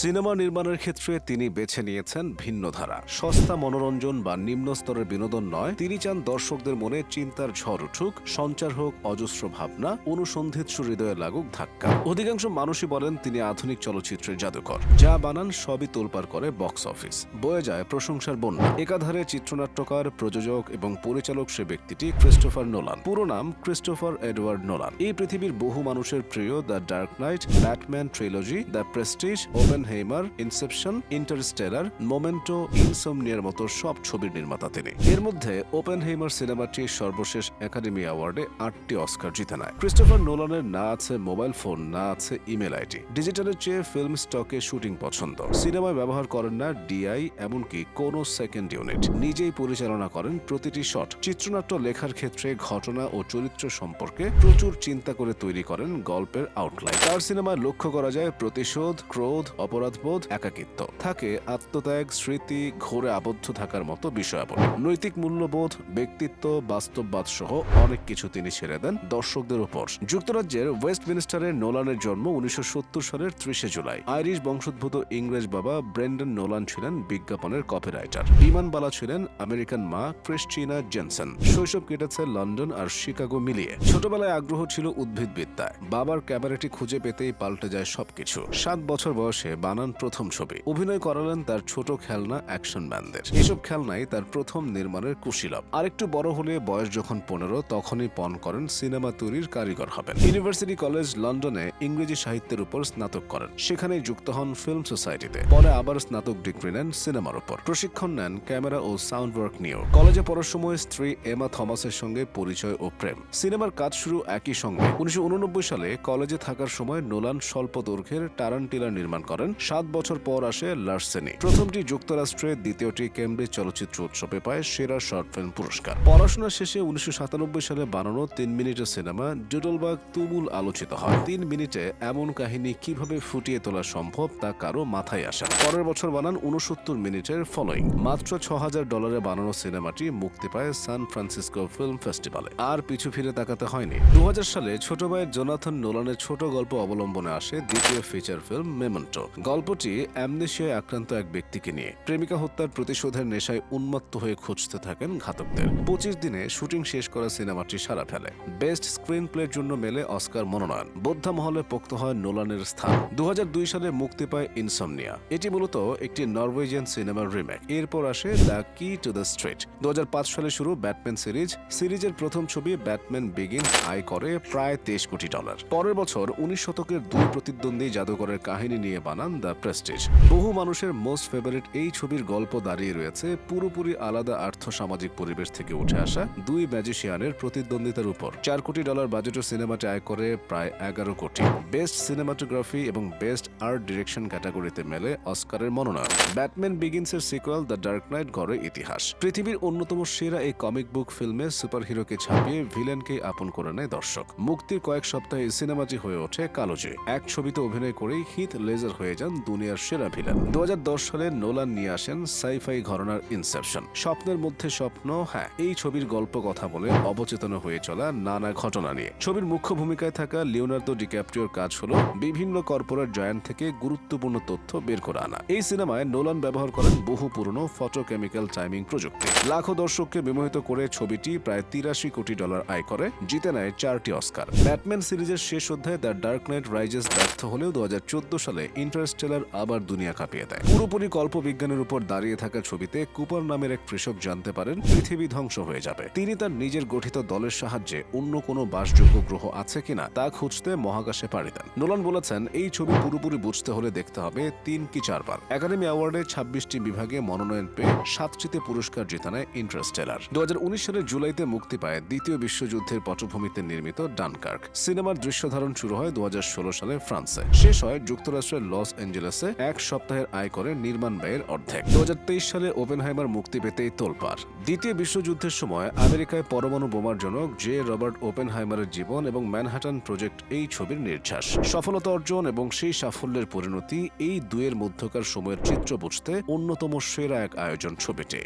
Cinema নির্মাণের ক্ষেত্রে তিনি বেছে নিয়েছেন ভিন্ন ধারা। সস্তা মনোরঞ্জন বা নিম্ন স্তরের বিনোদন নয়, তিনি চান দর্শকদের মনে চিন্তার ঝড় উঠুক, সঞ্চার হোক অজস্র ভাবনা অনুসন্ধিৎসু হৃদয়ে লাগুক ধাক্কা। অধিকাংশ মানুষই বলেন তিনি আধুনিক চলচ্চিত্রের জাদুকর। যা বানান সবই তোলপার করে বক্স অফিস। বয়ে যায় প্রশংসার বন্যা একাধারে চিত্রনাট্যকার, প্রযোজক এবং পরিচালক সে ব্যক্তিটি ক্রিস্টোফার নোলান। পুরো নাম ক্রিস্টোফার এডওয়ার্ড নোলান। এই পৃথিবীর বহু মানুষের প্রিয়, The Dark Knight, Batman trilogy, The Prestige Oppenheimer Inception Interstellar Memento ইনসোমনিয়ার মতো সব ছবির নির্মাতা তিনি। এর মধ্যে ওপেন হেইমার সিনেমাটি সর্বশেষ একাডেমি অ্যাওয়ার্ডে আটটি অস্কার জিতে নেয়। ক্রিস্টোফার নোলানের না আছে মোবাইল ফোন, না আছে ইমেল আইডি। ডিজিটালের চেয়ে ফিল্ম স্টকে শুটিং পছন্দ। সিনেমায় ব্যবহার করেন না ডিআই এমনকি কোনো সেকেন্ড ইউনিট নিজেই পরিচালনা করেন প্রতিটি শট চিত্রনাট্য লেখার ক্ষেত্রে ঘটনা ও চরিত্র সম্পর্কে প্রচুর চিন্তা করে তৈরি করেন গল্পের আউটলাইন তার সিনেমায় লক্ষ্য করা যায় প্রতিশোধ, ক্রোধ অপরাধবোধ, একাকিত্ব। থাকে আত্মত্যাগ, স্মৃতি, ঘোরে আবদ্ধ থাকার মতো বিষয়াবলী। নৈতিক মূল্যবোধ, ব্যক্তিত্ব বাস্তববাদ সহ অনেক কিছু তিনি ছেড়ে দেন দর্শকদের উপর। যুক্তরাজ্যের ওয়েস্টমিনিস্টারের নোলানের জন্ম উনিশশো সালের ত্রিশে জুলাই। আইরিশ বংশোদ্ভূত ইংরেজ বাবা ব্রেন্ডন নোলান ছিলেন বিজ্ঞাপনের কপিরাইটার। বিমানবালা ছিলেন আমেরিকান মা ক্রিস্টিনা জেনসন। শৈশব কেটেছে লন্ডন আর শিকাগো মিলিয়ে। ছোটবেলায় আগ্রহ ছিল উদ্ভিদবিদ্যায়। বাবার ক্যামেরাটি খুঁজে পেতেই পাল্টে যায় সবকিছু। সাত বছর বয়সে বানান প্রথম ছবি। অভিনয় করালেন তার ছোট খেলনা অ্যাকশন ম্যানদের। এসব খেলনাই তার প্রথম নির্মাণের কুশীলব। আরেকটু বড় হলে বয়স যখন পনেরো, তখনই পণ করেন সিনেমা তৈরির কারিগর হবেন। ইউনিভার্সিটি কলেজ লন্ডনে ইংরেজি সাহিত্যের উপর স্নাতক করেন। সেখানেই যুক্ত হন ফিল্ম সোসাইটিতে। পরে আবার স্নাতক ডিগ্রি নেন সিনেমার উপর। প্রশিক্ষণ নেন ক্যামেরা ও সাউন্ড ওয়ার্ক নিয়েও। কলেজে পড়ার সময় স্ত্রী এমা থমাসের সঙ্গে পরিচয় ও প্রেম। সিনেমার কাজ শুরু একই সঙ্গে। উনিশশো উননব্বই সালে কলেজে থাকার সময় নোলান স্বল্প দৈর্ঘ্যের টারান্টিলা নির্মাণ করেন সাত বছর পর আসে লার্সেনি। প্রথমটি যুক্তরাষ্ট্রে, দ্বিতীয়টি কেমব্রিজ চলচ্চিত্র উৎসবে পায় সেরা শর্ট ফিল্ম পুরস্কার। পড়াশোনা শেষে উনিশশো সাতানব্বই সালে বানানো তিন মিনিটের সিনেমা ডুডলবাগ তুমুল আলোচিত হয়। তিন মিনিটে এমন কাহিনী কীভাবে ফুটিয়ে তোলা সম্ভব তা কারও মাথায় আসে পরের বছর বানান উনসত্তর মিনিটের ফলোইং মাত্র ছ হাজার ডলারে বানানো সিনেমাটি মুক্তি পায় সান ফ্রান্সিসকো ফিল্ম ফেস্টিভ্যালে আর পিছু ফিরে তাকাতে হয়নি। দু হাজার সালে ছোট ভাইয়ের জোনাথন নোলানের ছোট গল্প অবলম্বনে আসে দ্বিতীয় ফিচার ফিল্ম মেমন্টো। গল্পটি অ্যামনেশিয়ায় আক্রান্ত এক ব্যক্তিকে নিয়ে। প্রেমিকা হত্যার প্রতিশোধের নেশায় উন্মত্ত হয়ে খুঁজতে থাকেন ঘাতকদের। পঁচিশ দিনে শুটিং শেষ করা সিনেমাটি সারা ফেলে। বেস্ট স্ক্রিন প্লের জন্য মেলে অস্কার মনোনয়ন। বোদ্ধা মহলে পোক্ত হয় নোলানের স্থান। দু সালে মুক্তি পায় ইনসমনিয়া। এটি মূলত একটি নরওয়েজিয়ান সিনেমার রিমেক। এরপর আসে দ্য কি টু দ্য স্ট্রিট। দু হাজার পাঁচ সালে শুরু ব্যাটম্যান সিরিজ। সিরিজের প্রথম ছবি ব্যাটম্যান বিগিন আয় করে প্রায় তেইশ কোটি ডলার। পরের বছর উনিশ শতকের দুই প্রতিদ্বন্দ্বী জাদুঘরের কাহিনী নিয়ে বানান দ্য প্রেস্টিজ বহু মানুষের মোস্ট ফেভারিট এই ছবির গল্প দাঁড়িয়ে রয়েছে পুরোপুরি আলাদা আর্থ সামাজিক পরিবেশ থেকে উঠে আসা দুই ম্যাজিশিয়ানের প্রতিদ্বন্দ্বিতার উপর। চার কোটি ডলার বাজেটের সিনেমাটি আয় করে প্রায় এগারো কোটি। বেস্ট সিনেমাটোগ্রাফি এবং বেস্ট আর্ট ডিরেকশন ক্যাটাগরিতে মেলে অস্কারের মনোনয়ন। ব্যাটম্যান বিগিনসের সিকুয়াল দ্য ডার্ক নাইট গড়ে ইতিহাস। পৃথিবীর অন্যতম সেরা এই কমিক বুক ফিল্মে সুপারহিরোকে ছাপিয়ে ভিলেনকে আপন করে নেয় দর্শক। মুক্তির কয়েক সপ্তাহে সিনেমাটি হয়ে ওঠে কালোজে এক ছবিতে অভিনয় করেই হিথ লেজার হয়ে যান দুনিয়ার সেরা ভিলেন। দু সালে নোলান নিয়ে আসেন সাইফাই ঘরনার ইনসেপশন। স্বপ্নের মধ্যে স্বপ্ন হ্যাঁ এই ছবির গল্প কথা বলে অবচেতন হয়ে চলা নানা ঘটনা নিয়ে। ছবির মুখ্য ভূমিকায় থাকা লিওনার্দো ডিক্যাপ্রিওর কাজ হলো বিভিন্ন কর্পোরেট জয়েন্ট থেকে গুরুত্বপূর্ণ তথ্য বের করে আনা। এই সিনেমায় নোলান ব্যবহার করেন বহু পুরনো ফটোকেমিক্যাল টাইমিং প্রযুক্তি। লাখো দর্শককে বিমোহিত করে ছবিটি প্রায় তিরাশি কোটি ডলার আয় করে, জিতে নেয় চারটি অস্কার। ব্যাটম্যান সিরিজের শেষ অধ্যায় দ্য ডার্ক নাইট রাইজেস ব্যর্থ হলেও দু হাজার চোদ্দ সালে ইন্টারস্টেলার আবার দুনিয়া কাঁপিয়ে দেয়। পুরোপুরি কল্পবিজ্ঞানের উপর দাঁড়িয়ে থাকা ছবিতে কুপার নামের এক কৃষক জানতে পারেন, পৃথিবী ধ্বংস হয়ে যাবে। তিনি তার নিজের গঠিত দলের সাহায্যে অন্য কোনো বাসযোগ্য গ্রহ আছে কিনা তা খুঁজতে মহাকাশে পাড়ি দেন। নোলান বলেছেন, এই ছবি পুরোপুরি বুঝতে হলে দেখতে হবে তিন কি চারবার। একাডেমি অ্যাওয়ার্ডে ছাব্বিশটি বিভাগে মনোনয়ন পেয়ে সাতটিতে পুরস্কার জিতে নেয় ইন্টারস্টেলার দু হাজার উনিশ সালের জুলাইতে মুক্তি পায় দ্বিতীয় বিশ্বযুদ্ধের পটভূমিতে নির্মিত ডানকার্ক। সিনেমার দৃশ্য ধারণ শুরু হয় দু হাজার ষোলো সালে ফ্রান্সে। শেষ হয় যুক্তরাষ্ট্রের লস অ্যাঞ্জেলেসে এক সপ্তাহের আয় করে নির্মাণ ব্যয়ের অর্ধেক। দুই হাজার তেইশ সালে ওপেনহাইমার মুক্তি পেতেই তোলপার দ্বিতীয় বিশ্বযুদ্ধের সময় আমেরিকায় পরমাণু বোমার জনক জে রবার্ট ওপেনহাইমারের জীবন এবং ম্যানহাটন প্রজেক্ট এই ছবির নির্যাস সফলতা অর্জন এবং সেই সাফল্যের পরিণতি এই দুয়ের মধ্যকার সময়ের চিত্র বুঝতে অন্যতম সেরা এক আয়োজন ছবিটি।